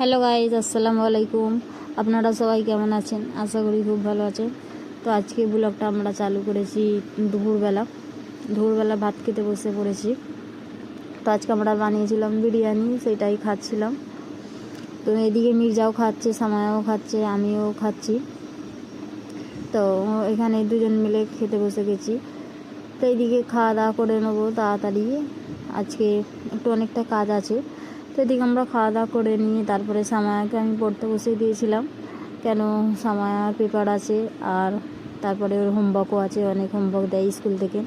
Hello guys আসসালামু আলাইকুম। আপনারা সবাই কেমন আছেন? আশা করি খুব ভালো আছেন। তো আজকে ব্লগটা আমরা চালু করেছি দুপুরবেলা। দুপুরবেলা ভাত খেতে বসে পড়েছি। তো আজকে আমরা বানিয়েছিলাম বিরিয়ানি, সেটাই খাচ্ছিলাম। তো এদিকে মির্জাও খাচ্ছে, সামায়াও খাচ্ছে, আমিও খাচ্ছি। তো এখানে দুজন মিলে খেতে বসে গেছি। তো এইদিকে খাওয়া দাওয়া করে নেব তাড়াতাড়ি। আজকে একটু অনেকটা কাজ আছে। তো আমরা খাওয়া দাওয়া করে নিয়ে তারপরে সামায়াকে আমি পড়তে বসে দিয়েছিলাম। কেন? সামায়ার পেপার আছে আর তারপরে ওর হোমওয়ার্কও আছে, অনেক হোমওয়ার্ক দেয় স্কুল থেকে।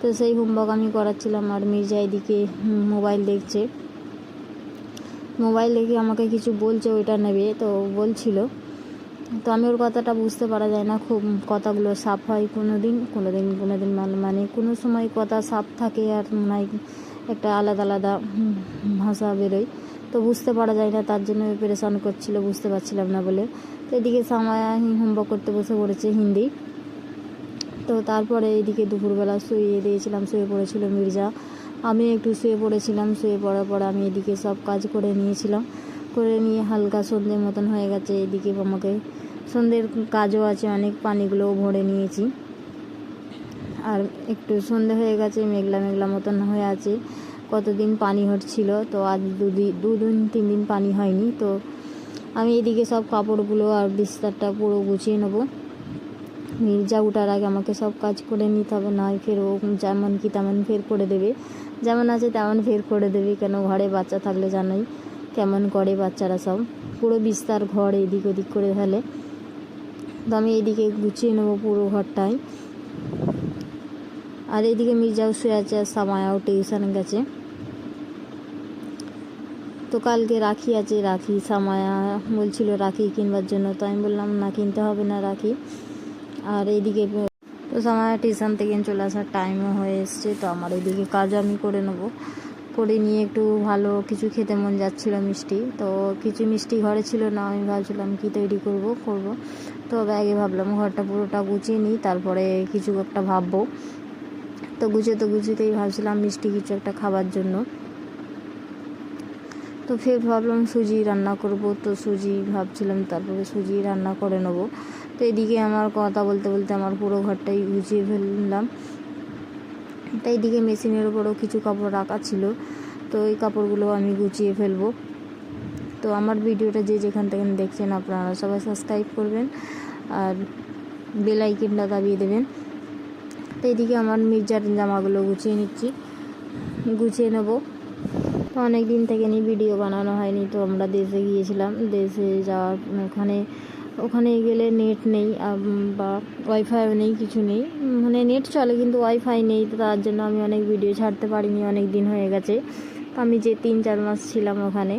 তো সেই হোমওয়ার্ক আমি করাচ্ছিলাম আর মির্জা এদিকে মোবাইল দেখছে। মোবাইল দেখে আমাকে কিছু বলছে, ওইটা নেবে, তো বলছিল। তো আমি ওর কথাটা বুঝতে পারা যায় না, খুব কথাগুলো সাফ হয় কোনো দিন কোনো দিন কোনো দিন মানে মানে কোনো সময় কথা সাফ থাকে আর মনে একটা আলাদা আলাদা ভাষা বেরোয়। তো বুঝতে পারা যায় না, তার জন্য প্রেশান করছিল, বুঝতে পারছিলাম না বলে। তো এদিকে সামায়া হোমওয়ার্ক করতে বসে পড়েছে হিন্দি। তো তারপরে এদিকে দুপুরবেলা শুয়ে দিয়েছিলাম, শুয়ে পড়েছিল মির্জা। আমি একটু শুয়ে পড়েছিলাম, শুয়ে পড়ার পর আমি এদিকে সব কাজ করে নিয়েছিলাম। করে নিয়ে হালকা সন্ধ্যের মতন হয়ে গেছে এদিকে আমাকে। সন্ধ্যের কাজও আছে, অনেক পানিগুলোও ভরে নিয়েছি। আর একটু সন্ধে হয়ে গেছে, মেঘলা মেঘলা মতন হয়ে আছে। কতদিন পানি হচ্ছিল, তো আজ দুদিন দুদিন তিন দিন পানি হয়নি, তো আমি এদিকে সব কাপড়গুলো আর বিস্তারটা পুরো গুছিয়ে নেব। মির্জা উঠার আগে আমাকে সব কাজ করে নিতে হবে নয় ফের ও যেমন কি তেমন ফের করে দেবে। যেমন আছে তেমন ফের করে দেবে, কেন ঘরে বাচ্চা থাকলে জানোই কেমন করে বাচ্চারা সব। পুরো বিস্তার ঘর এদিক ওদিক করে ফেলে। তো আমি এদিকে গুছিয়ে নেব পুরো ঘরটাই। আর এদিকে মির্জাও শুয়ে আছে, আর সামায়াও টিউশন গেছে। তো কালকে রাখি আছে, রাখি সামায়া বলছিল রাখি কিনবার জন্য, তো আমি বললাম, না, কিনতে হবে না রাখি। আর এইদিকে তো সামায়া টিউশন থেকে চলে আসার টাইমও হয়ে এসছে, তো আমার এইদিকে কাজ আমি করে নেব। করে নিয়ে একটু ভালো কিছু খেতে মন যাচ্ছিল মিষ্টি, তো কিছু মিষ্টি ঘরে ছিল না, আমি ভাবছিলাম কি তৈরি করব করব। তো আগে ভাবলাম ঘরটা পুরোটা গুছিয়ে নিই, তারপরে কিছু একটা ভাববো। তো গুছিয়ে তো গুছোতেই ভাবছিলাম মিষ্টি কিছু একটা খাবার জন্য। তো ফের ভাবলাম সুজি রান্না করব। তো সুজি ভাবছিলাম তারপরে সুজি রান্না করে নেব। তো এদিকে আমার কথা বলতে বলতে আমার পুরো ঘরটাই গুছিয়ে ফেললাম। তো এইদিকে মেশিনের ওপরও কিছু কাপড় রাখা ছিল। তো এই কাপড়গুলো আমি গুছিয়ে ফেলব। তো আমার ভিডিওটা যে যেখান থেকে দেখছেন আপনারা সবাই সাবস্ক্রাইব করবেন আর বেল আইকনটা দাবিয়ে দেবেন। তো এইদিকে আমার মির্জার জামাগুলো গুছিয়ে নিচ্ছি। গুছিয়ে নেব। তো অনেক দিন থেকে নিয়ে ভিডিও বানানো হয়নি, তো আমরা দেশে গিয়েছিলাম। দেশে যাওয়ার ওখানে ওখানে গেলে নেট নেই বা ওয়াইফাইও নেই, কিছু নেই। মানে নেট চলে, কিন্তু ওয়াইফাই নেই, তো তার জন্য আমি অনেক ভিডিও ছাড়তে পারিনি অনেক দিন হয়ে গেছে। তো আমি যে তিন চার মাস ছিলাম ওখানে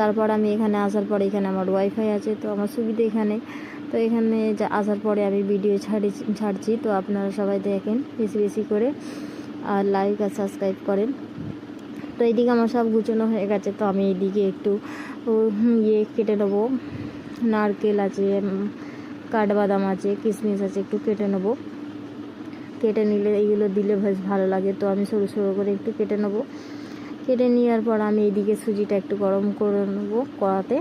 তারপর আমি এখানে আসার পরে এখানে আমার ওয়াইফাই আছে, তো আমার সুবিধা এখানে। তো এখানে আসার পরে আমি ভিডিও ছাড়ি, ছাড়ছি, তো আপনারা সবাই দেখেন, বেশি বেশি করে, আর লাইক আর সাবস্ক্রাইব করেন। তো এইদিকে আমার সব গুছানো হয়ে গেছে, তো আমি এইদিকে একটু ইয়ে কেটে নেব। নারকেল আছে কাঠবাদাম আছে, কিশমিশ আছে, একটু কেটে নেব। কেটে নিলে এইগুলো দিলে বেশ ভালো লাগে, তো আমি সরু সরু করে একটু কেটে নেব। কেটে নেওয়ার পর আমি এইদিকে সুজিটা একটু গরম করে নেব কড়াতে।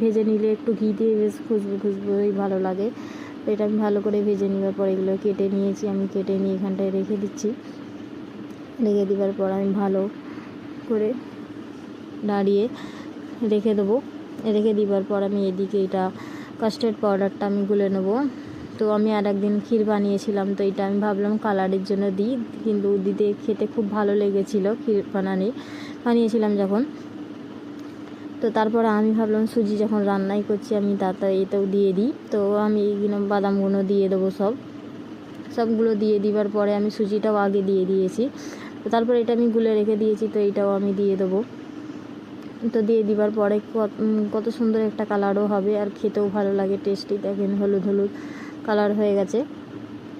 ভেজে নিলে একটু ঘি দিয়ে বেশ খুশবু খুশবুই ভালো লাগে। তো এটা আমি ভালো করে ভেজে নেওয়ার পর এগুলো কেটে নিয়েছি, আমি কেটে নিয়ে এখানটায় রেখে দিচ্ছি। রেখে দেওয়ার পর আমি ভালো করে দাঁড়িয়ে রেখে দেবো। রেখে দেওয়ার পর আমি এদিকে এটা কাস্টার্ড পাউডারটা আমি গুলে নেব। তো আমি আর একদিন ক্ষীর বানিয়েছিলাম, তো এটা আমি ভাবলাম কালারের জন্য দিই, কিন্তু দিতে খেতে খুব ভালো লেগেছিল ক্ষীর বানানি, বানিয়েছিলাম যখন। তো তারপরে আমি ভাবলাম সুজি যখন রান্নাই করছি আমি তাড়াতাড়ি এতেও দিয়ে দিই, তো আমি এইগুলো বাদামগুলো দিয়ে দেবো সব। সবগুলো দিয়ে দিবার পরে আমি সুজিটাও আগে দিয়ে দিয়েছি। তো তারপরে এটা আমি গুলে রেখে দিয়েছি, তো এইটাও আমি দিয়ে দেবো। তো দিয়ে দিবার পরে কত সুন্দর একটা কালারও হবে, আর খেতেও ভালো লাগে, টেস্টি। দেখেন হলুদ হলুদ কালার হয়ে গেছে।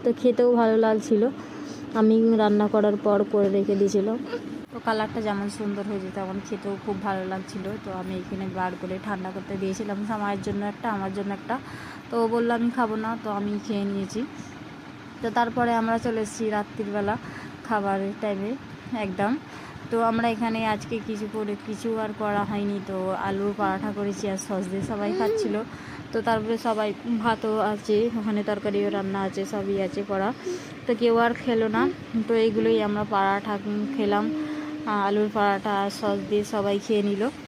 তো খেতেও ভালো লাগছিল। আমি রান্না করার পর করে রেখে দিয়েছিলাম। তো কালারটা যেমন সুন্দর হয়েছে, তেমন খেতেও খুব ভালো লাগছিল। তো আমি এখানে বার করে ঠান্ডা করতে দিয়েছিলাম। আমার জন্য একটা, আমার জন্য একটা। তো ও বলল, আমি খাব না। তো আমি খেয়ে নিয়েছি। তো তারপরে আমরা চলে এসেছি রাত্রিবেলা। খাবারের টাইপের একদম। তো আমরা এখানে আজকে কিছু করে, কিছু আর করা হয়নি। তো আলুর পরাঠা করেছি আর সস দিয়ে সবাই খাচ্ছিল। তো তারপরে সবাই ভাতও আছে, ওখানে তরকারিও রান্না আছে, সবই আছে করা তো কেউ আর খেলো না। তো এইগুলোই আমরা পরাঠা খেলাম। আলুর পরাঠা আর সস দিয়ে সবাই খেয়ে নিল।